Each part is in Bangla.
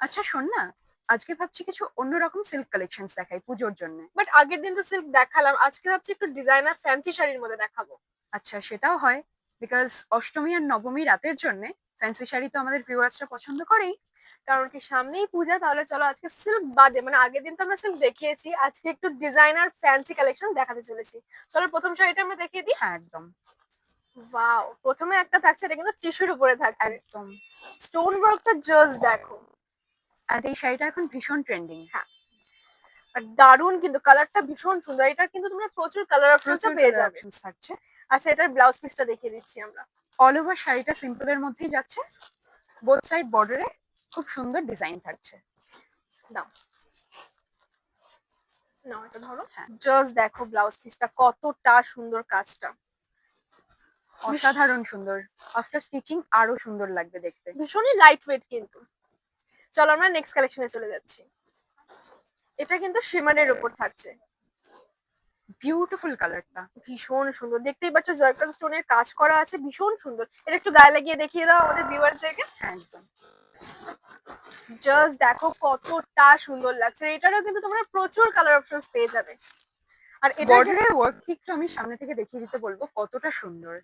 আচ্ছা শোন না আজকে ভাবছি কিছু অন্যরকম সিল্ক কালেকশন দেখাই পুজোর জন্য। বাট আগের দিন তো সিল্ক দেখালাম আজকে ভাবছি একটু ডিজাইনার ফ্যান্সি শাড়ির মধ্যে দেখাবো। আচ্ছা সেটাও হয় বিকজ অষ্টমী আর নবমী রাতের জন্য ফ্যান্সি শাড়ি তো আমাদের ভিউয়ার্সরা পছন্দ করেই। কারণ কি সামনেই পূজা তাহলে চলো আজকে সিল্ক বাদে মানে আগের দিন তো আমরা সিল্ক দেখিয়েছি আজকে একটু ডিজাইনার ফ্যান্সি কালেকশন দেখাতে চলেছি। চলো প্রথম শাড়িটা আমরা দেখিয়ে দিই। হ্যাঁ একদম। ওয়াও প্রথমে একটা থাকছে এটা কিন্তু টিস্যুর উপরে থাকছে। একদম। স্টোন ওয়ার্কটা জাস্ট দেখো। আর এই শাড়িটা এখন ভীষণ ট্রেন্ডিং হ্যাঁ। আর দারুণ কিন্তু কালারটা ভীষণ সুন্দর। এটা কিন্তু তোমরা প্রচুর কালার অপশনস পেয়ে যাবে। থাকছে। আচ্ছা এটার ব্লাউজ পিসটা দেখিয়ে দিচ্ছি আমরা। অল ওভার শাড়িটা সিম্পলের মধ্যেই যাচ্ছে। বোথ সাইড বর্ডারে খুব সুন্দর ডিজাইন থাকছে। দাও। নাও এটা ধরো। হ্যাঁ। জাস্ট দেখো ব্লাউজ পিসটা কতটা সুন্দর কাজটা। অসাধারণ সুন্দর। আফটার স্টিচিং আরও সুন্দর লাগবে দেখতে। ভীষণই লাইট ওয়েট কিন্তু। চলো আমরা নেক্সট কালেকশনে চলে যাচ্ছি। এটা কিন্তু শিমারের উপর থাকছে। বিউটিফুল কালারটা ভীষণ সুন্দর। দেখতেই পাচ্ছ জার্কাল স্টোনের কাজ করা আছে ভীষণ সুন্দর। এটা একটু গায়ে লাগিয়ে দেখিয়ে দাও আমাদের ভিউয়ার্সদেরকে হ্যাঁ একদম। জাস্ট দেখো কতটা সুন্দর লাগছে। এটারও কিন্তু তোমরা প্রচুর কালার অপশনস পেয়ে যাবে। আর এটা ওয়ার্ক একটু আমি সামনে থেকে দেখিয়ে দিতে বলব কতটা সুন্দর।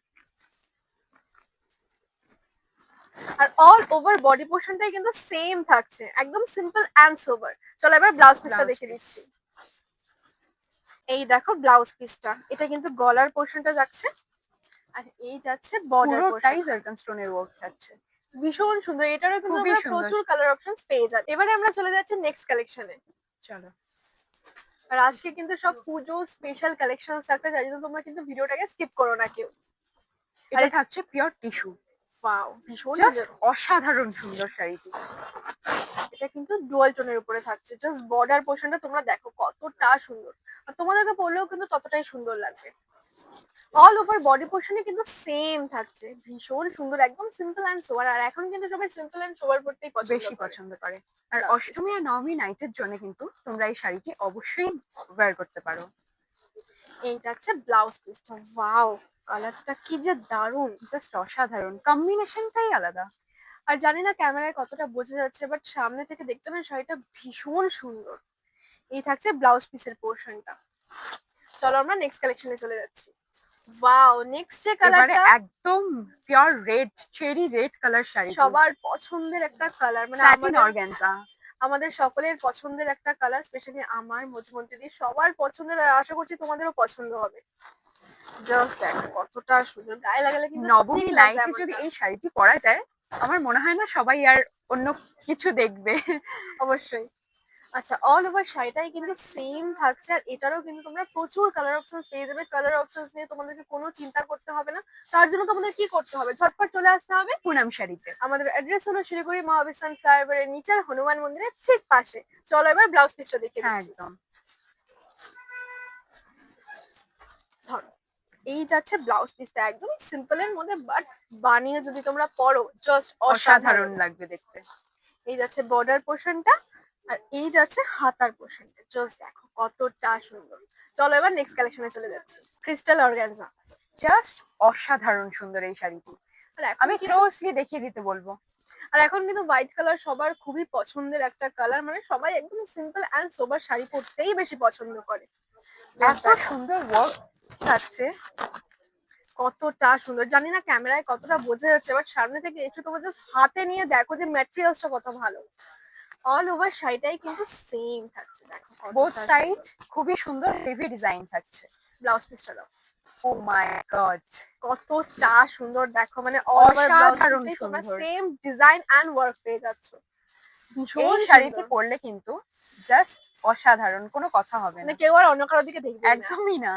আর অল ওভার বডি পোর্শনটাই কিন্তু সেম থাকছে। একদম সিম্পল অ্যান্ড সোবার চলো এবার ব্লাউজ পিসটা দেখে। দিচ্ছি এই দেখো ব্লাউজ পিসটা এটা কিন্তু গলার পোর্শনটা যাচ্ছে। আর এই যাচ্ছে বর্ডার পুরোটাই জার্কান স্টোনের ওয়ার্ক থাকছে ভীষণ সুন্দর। এটারও কিন্তু আমরা প্রচুর কালার অপশনস পেয়ে যাবে এবারে আমরা চলে যাচ্ছি নেক্সট কালেকশনে চলো। আর আজকে কিন্তু সব পুজো স্পেশাল কালেকশন থাকতে জন্য তোমরা কিন্তু ভিডিওটাকে স্কিপ করো না কেউ। এটা থাকছে পিওর টিস্যু ওয়াও ভীষণ অসাধারণ সুন্দর শাড়িটি। এটা কিন্তু ডুয়াল টোনের উপরে থাকছে। জাস্ট বর্ডার পোর্শনটা তোমরা দেখো কতটা সুন্দর। আর তোমাদেরকে পরলেও কিন্তু ততটাই সুন্দর লাগবে। অল ওভার বডি পোর্শনে কিন্তু সেম থাকছে। ভীষণ সুন্দর একদম সিম্পল অ্যান্ড সোয়ার আর এখন কিন্তু সবাই সিম্পল অ্যান্ড সোয়ার পড়তেই বেশি পছন্দ করে। আর অষ্টমী আর নবমী নাইটের জন্য কিন্তু তোমরা এই শাড়িটি অবশ্যই ওয়্যার করতে পারো। এই যাচ্ছে ব্লাউজ পিসটা ওয়াও কালারটা কি যে দারুণ জাস্ট অসাধারণ। কম্বিনেশনটাই আলাদা। আর জানি না ক্যামেরায় কতটা বোঝা যাচ্ছে বাট সামনে থেকে দেখতে না শাড়িটা ভীষণ সুন্দর। এই থাকছে ব্লাউজ পিসের পোর্শনটা চলো আমরা নেক্সট কালেকশনে চলে যাচ্ছি। ওয়াও নেক্সট যে কালারটা একদম pure red cherry red colour sari সবার পছন্দের একটা কালার মানে আমাদের- অর্গানজা আমাদের সকলের পছন্দের একটা কালার স্পেশালি আমার মধ্যমন্ত্রী সবার পছন্দের আর আশা করছি তোমাদেরও পছন্দ হবে। জাস্ট দেখ কতটা সুন্দর গায়ে লাগালে কিন্তু নবমী আমার যদি এই শাড়িটি পরা যায় আমার মনে হয় না সবাই আর অন্য কিছু দেখবে। অবশ্যই। আচ্ছা অল ওভার শাড়িটাই কিন্তু সেম থাকছে আর এটারও কিন্তু তোমরা প্রচুর কালার অপশন পেয়ে যাবে। কালার অপশন নিয়ে তোমাদেরকে কোনো চিন্তা করতে হবে না। তার জন্য তোমাদের কি করতে হবে? ঝটপট চলে আসতে হবে পুনাম শাড়িতে। আমাদের অ্যাড্রেস হলো শিলিগুড়ি মহাবিস্তান ফ্লাইওভারের নিচের হনুমান মন্দিরের ঠিক পাশে। চলো এবার ব্লাউজ পিসটা দেখে একদম। ধরো এই যাচ্ছে ব্লাউজ পিসটা একদম সিম্পল এর মধ্যে বাট বানিয়ে যদি তোমরা পরো জাস্ট অসাধারণ অসাধারণ। লাগবে দেখতে। এই যাচ্ছে বর্ডার পোর্শনটা আর এই যাচ্ছে হাতার পোর্শনটা জাস্ট দেখো কতটা সুন্দর। চলো এবার নেক্সট কালেকশনে চলে যাচ্ছি। ক্রিস্টাল অর্গানজা জাস্ট অসাধারণ সুন্দর এই শাড়িটি। আর আমি ক্লোজলি দেখিয়ে দিতে বলব। আর এখন কিন্তু হোয়াইট কালার সবার খুবই পছন্দের একটা কালার মানে সবাই একদম সিম্পল অ্যান্ড সোবার শাড়ি পরতেই বেশি পছন্দ করে। এত সুন্দর ওয়ার্ক থাকছে কতটা সুন্দর। জানি না ক্যামেরায় কতটা বোঝা যাচ্ছে বাট সামনে থেকে একটু তোমার জাস্ট হাতে নিয়ে দেখো যে ম্যাটেরিয়ালসটা কত ভালো। অল ওভার শাড়িটাই কিন্তু সেম থাকছে দেখো বোথ সাইড খুবই সুন্দর হেভি ডিজাইন থাকছে। ব্লাউজ পিসটা দাও। ও মাই গড কতটা সুন্দর দেখো মানে অল ওভার অসাধারণ সুন্দর। সেম ডিজাইন এন্ড ওয়ার্ক পেয়ে যাচ্ছ। ভীষণ এই শাড়িটি পরলে কিন্তু জাস্ট অসাধারণ কোনো কথা হবে মানে না। কেউ আর অন্য কারোর দিকে দেখবে একদমই না।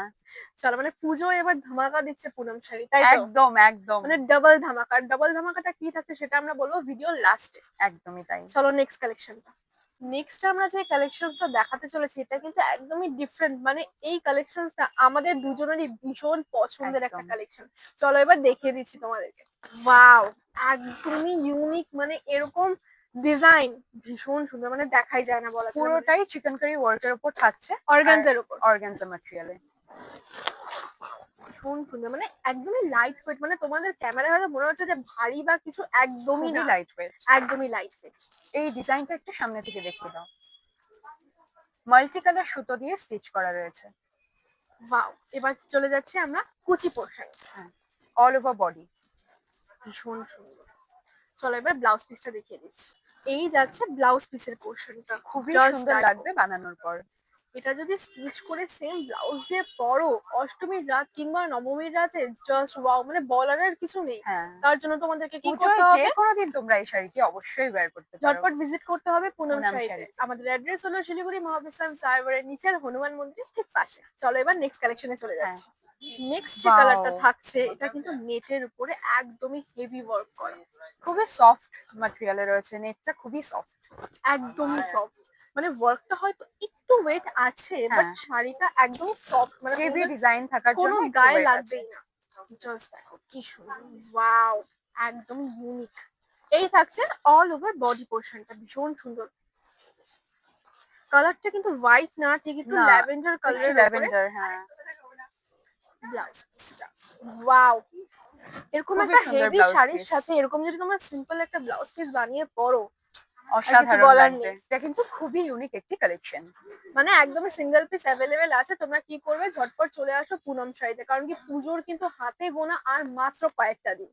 চলো মানে পুজো এবার ধামাকা দিচ্ছে পুনম শাড়ি তাই তো? একদম একদম। মানে ডাবল ধামাকা ডাবল ধামাকাটা কি থাকছে সেটা আমরা বলব ভিডিও লাস্টে একদমই তাই। চলো নেক্সট কালেকশনটা নেক্সট আমরা যে কালেকশনটা দেখাতে চলেছি এটা কিন্তু একদমই ডিফারেন্ট মানে এই কালেকশনটা আমাদের দুজনেরই ভীষণ পছন্দের একটা কালেকশন চলো এবার দেখিয়ে দিচ্ছি তোমাদেরকে। ওয়াও একদমই ইউনিক মানে এরকম ডিজাইন ভীষণ সুন্দর মানে দেখাই যায় না বলা পুরোটাই চিকেন কারি ওয়ার্কের উপর থাকছে অর্গানজার উপর। অর্গানজা ম্যাটেরিয়ালে ভীষণ সুন্দর মানে একদমই লাইট ওয়েট মানে তোমাদের ক্যামেরায় হয়তো মনে হচ্ছে যে ভারী বা কিছু একদমই লাইট ওয়েট একদমই লাইট ওয়েট এই ডিজাইনটা একটু সামনে থেকে দেখতে দাও মাল্টি কালার সুতো দিয়ে স্টিচ করা রয়েছে। ওয়াও এবার চলে যাচ্ছে আমরা কুচি পোর্শন অল ওভার বডি ভীষণ সুন্দর। চলো এবার ব্লাউজ পিসটা দেখিয়ে দিচ্ছি। এই যাচ্ছে ব্লাউজ পিসের পোর্শনটা খুবই সুন্দর লাগবে বানানোর পর। এটা যদি স্টিচ করে সেম ব্লাউজ দিয়ে পরো অষ্টমীর রাত কিংবা নবমীর রাতে জাস্ট ওয়াও মানে বলার আর কিছু নেই। হ্যাঁ। তার জন্য তোমাদেরকে কি করতে হবে যে কোনো দিন তোমরা এই শাড়িটি অবশ্যই বের করতে পারো। ঝটপট ভিজিট করতে হবে পুনম শাড়িতে। আমাদের অ্যাড্রেস হলো শিলিগুড়ি মহাবিশ্রাম ফ্লাইওভারের নিচের হনুমান মন্দির ঠিক পাশে। চলো এবার নেক্সট কালেকশনে চলে হ্যাঁ। যাচ্ছি। নেক্সট যে কালারটা থাকছে এটা কিন্তু নেটের উপরে একদমই হেভি ওয়ার্ক করা। খুবই সফট ম্যাটেরিয়ালে রয়েছে নেটটা খুবই সফট একদমই সফট মানে ওয়ার্কটা হয়তো একটু ওয়েট আছে বাট হ্যাঁ। শাড়িটা একদম সফট মানে হেভি ডিজাইন থাকার জন্য একটু গায়ে। লাগবেই না। জাস্ট দেখো কি সুন্দর। ওয়াও একদম ইউনিক এই থাকছে অল ওভার বডি পোর্শনটা ভীষণ সুন্দর। কালারটা কিন্তু হোয়াইট না ঠিক একটু ল্যাভেন্ডার কালারের ল্যাভেন্ডার হ্যাঁ। ব্লাউজ ওয়াও এরকম একটা হেভি শাড়ির সাথে এরকম যদি তোমরা সিম্পল একটা ব্লাউজ পিস বানিয়ে পরো অসাধারণ লাগবে। এটা কিন্তু খুবই ইউনিক একটি কালেকশন মানে একদমই সিঙ্গেল পিস অ্যাভেলেবেল আছে তোমরা কি করবে? ঝটপট চলে আসো পুনম শাড়িতে কারণ কি পুজোর কিন্তু হাতে গোনা আর মাত্র কয়েকটা দিন।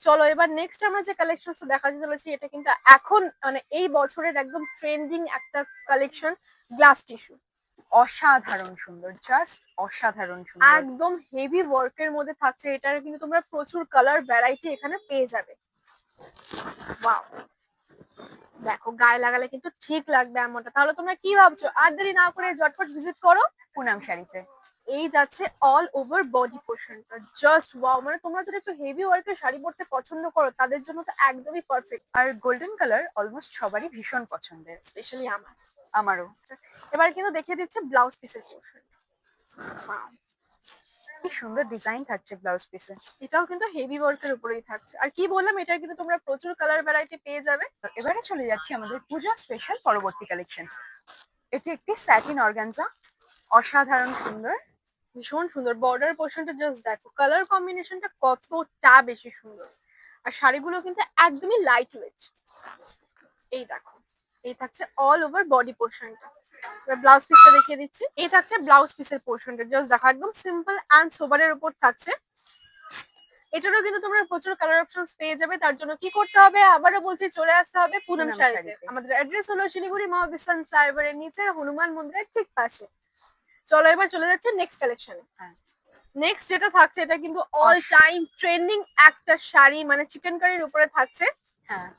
চলো এবার নেক্সট আমরা যে কালেকশন দেখাতে চলেছি এটা কিন্তু এখন মানে এই বছরের একদম ট্রেন্ডিং একটা কালেকশন গ্লাস টিস্যু অসাধারণ সুন্দর জাস্ট অসাধারণ সুন্দর। একদম হেভি ওয়ার্কের মধ্যে থাকছে, এটার কিন্তু তোমরা প্রচুর কালার ভ্যারাইটি এখানে পেয়ে যাবে। ওয়াও দেখো, গায়ে লাগালে কিন্তু ঠিক লাগবে এমনটা। তাহলে তোমরা কি ভাবছ? আর দেরি না করে ঝটপট ভিজিট করো পুনাম শাড়িতে। এই যাচ্ছে অল ওভার বডি পোর্শনটা জাস্ট ওয়াও মানে তোমরা যদি একটু হেভি ওয়ার্কের শাড়ি পরতে পছন্দ করো, তাদের জন্য তো একদমই পারফেক্ট আর গোল্ডেন কালার অলমোস্ট সবারই ভীষণ পছন্দের স্পেশালি আমার। আমারও। এবার কিন্তু দেখিয়ে দিচ্ছে ব্লাউজ পিসের পোর্শন কি সুন্দর ডিজাইন থাকছে ব্লাউজ পিসে এটাও কিন্তু হেভি ওয়ার্কের উপরেই থাকছে। আর কি বললাম, এটার কিন্তু তোমরা প্রচুর কালার ভ্যারাইটি পেয়ে যাবে। এবারে চলে যাচ্ছি আমাদের পূজা স্পেশাল পরবর্তী কালেকশন এটি একটি স্যাটিন অর্গানজা অসাধারণ সুন্দর, ভীষণ সুন্দর। বর্ডার পোর্শনটা জাস্ট দেখো কালার কম্বিনেশনটা কতটা বেশি সুন্দর। আর শাড়িগুলো কিন্তু একদমই লাইট ওয়েট এই দেখো। এই থাকছে অল ওভার বডি পোর্শনটা এবার ব্লাউজ পিসটা দেখিয়ে দিচ্ছি। এই থাকছে ব্লাউজ পিসের পোর্শনটা জাস্ট দেখো একদম সিম্পল অ্যান্ড সোবারের উপর থাকছে। এটারও কিন্তু তোমরা প্রচুর কালার অপশনস পেয়ে যাবে। তার জন্য কি করতে হবে? আবারও বলছি চলে আসতে হবে পুনম শাড়িতে। আমাদের অ্যাড্রেস হলো শিলিগুড়ি মহাবিস্তান ফ্লাইওভারের নিচে হনুমান মন্দিরের ঠিক পাশে। চলো এবার চলে যাচ্ছে নেক্সট কালেকশনে। নেক্সট যেটা থাকছে এটা কিন্তু অল টাইম ট্রেন্ডিং একটা শাড়ি মানে চিকেন কারির উপরে থাকছে। হ্যাঁ।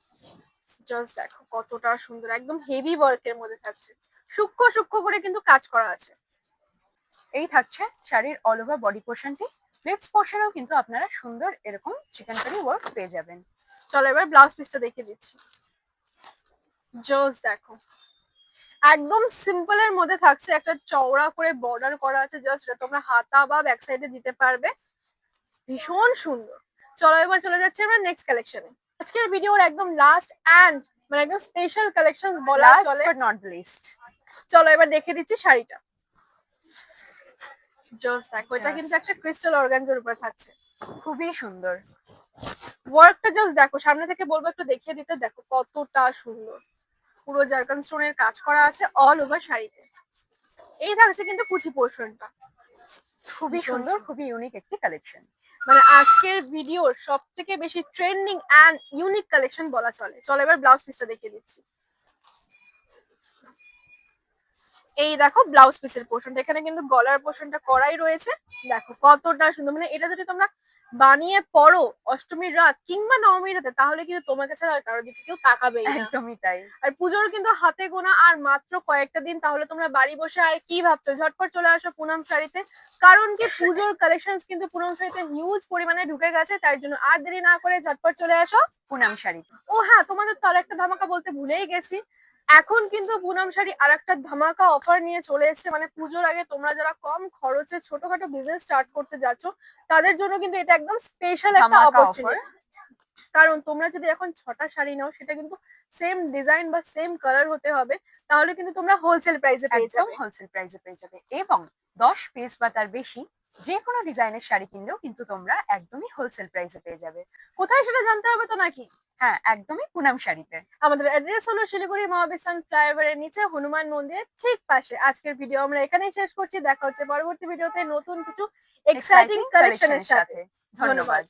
জাস্ট দেখো কতটা সুন্দর, একদম হেভি ওয়ার্কের মধ্যে থাকছে। সূক্ষ্ম সূক্ষ্ম করে কিন্তু কাজ করা আছে। এই থাকছে শাড়ির অল ওভার বডি পোর্শনটি প্লেটস পোর্শনেও কিন্তু আপনারা সুন্দর এরকম চিকেন কারি ওয়ার্ক পেয়ে যাবেন। চলো এবার ব্লাউজ পিসটা দেখিয়ে দিচ্ছি। জাস্ট দেখো। একদম সিম্পল এর মধ্যে থাকছে, একটা চওড়া করে বর্ডার করা আছে জাস্ট এটা তোমরা হাতা বা ব্যাক সাইডে দিতে পারবে। ভীষণ সুন্দর। চলো এবার চলে যাচ্ছে আমরা নেক্সট কালেকশনে আজকের ভিডিওর একদম লাস্ট এন্ড মানে একদম স্পেশাল কালেকশন বলা চলে। বাট নট লিস্ট চলো এবার দেখে দিচ্ছি শাড়িটা। দেখো এটা কিন্তু একটা ক্রিস্টাল অর্গানজার উপরে থাকছে। খুবই সুন্দর। ওয়ার্কটা জাস্ট দেখো সামনে থেকে বলব একটু দেখিয়ে দিতে দেখো কতটা সুন্দর। পুরো জারকান স্টোনের কাজ করা আছে অল ওভার শাড়িতে। এই থাকছে কিন্তু কুচি পোর্শনটা খুবই সুন্দর। খুবই ইউনিক একটি কালেকশন মানে আজকের ভিডিওর সব থেকে বেশি ট্রেন্ডিং অ্যান্ড ইউনিক কালেকশন বলা চলে। চলো এবার ব্লাউজ পিসটা দেখিয়ে দিচ্ছি। এই দেখো ব্লাউজ পিসের পোর্শনটা এখানে কিন্তু গলার পোর্শনটা করাই রয়েছে। দেখো কতটা সুন্দর। মানে এটা যদি তোমরা বানিয়ে পড়ো অষ্টমীর রাত কিংবা নবমীর রাতে তাহলে কিন্তু তোমাকে ছাড়া আর কারোর দিকে কেউ তাকাবেই না। একদমই তাই। আর পুজোর কিন্তু হাতে গোনা আর মাত্র কয়েকটা দিন তাহলে তোমরা বাড়ি বসে আর কি ভাবছ? ঝটপট চলে আসো পুনম শাড়িতে। কারণ কি পুজোর কালেকশন কিন্তু পুনম শাড়িতে হিউজ পরিমাণে ঢুকে গেছে তার জন্য আর দেরি না করে ঝটপট চলে আসো পুনাম শাড়িতে। ও হ্যাঁ তোমাদের তো আরেকটা ধামাকা বলতে ভুলেই গেছি। এখন কিন্তু পুনম শাড়ি আর একটা ধামাকা অফার নিয়ে চলে এসেছে। মানে পুজোর আগে তোমরা যারা কম খরচে ছোটখাটো বিজনেস স্টার্ট করতে যাচ্ছ তাদের জন্য কিন্তু এটা একদম স্পেশাল একটা অপরচুনিটি কারণ তোমরা যদি এখন ছটা শাড়ি নাও সেটা কিন্তু সেম ডিজাইন বা সেম কালার হতে হবে তাহলে কিন্তু তোমরা হোলসেল প্রাইসে পেয়ে যাবে। হোলসেল প্রাইসে পেয়ে যাবে। এবং দশ পিস বা তার বেশি যে কোনো ডিজাইনের শাড়ি কিনলেও কিন্তু তোমরা একদমই হোলসেল প্রাইসে পেয়ে যাবে। কোথায় সেটা জানতে হবে তো নাকি? হ্যাঁ একদমই পুনাম শাড়িতে। আমাদের অ্যাড্রেস হলো শিলিগুড়ি মহাবিস্তান ফ্লাইওভারের নিচে হনুমান মন্দিরের ঠিক পাশে। আজকের ভিডিও আমরা এখানেই শেষ করছি। দেখা হচ্ছে পরবর্তী ভিডিওতে নতুন কিছু এক্সাইটিং কালেকশনের সাথে। ধন্যবাদ।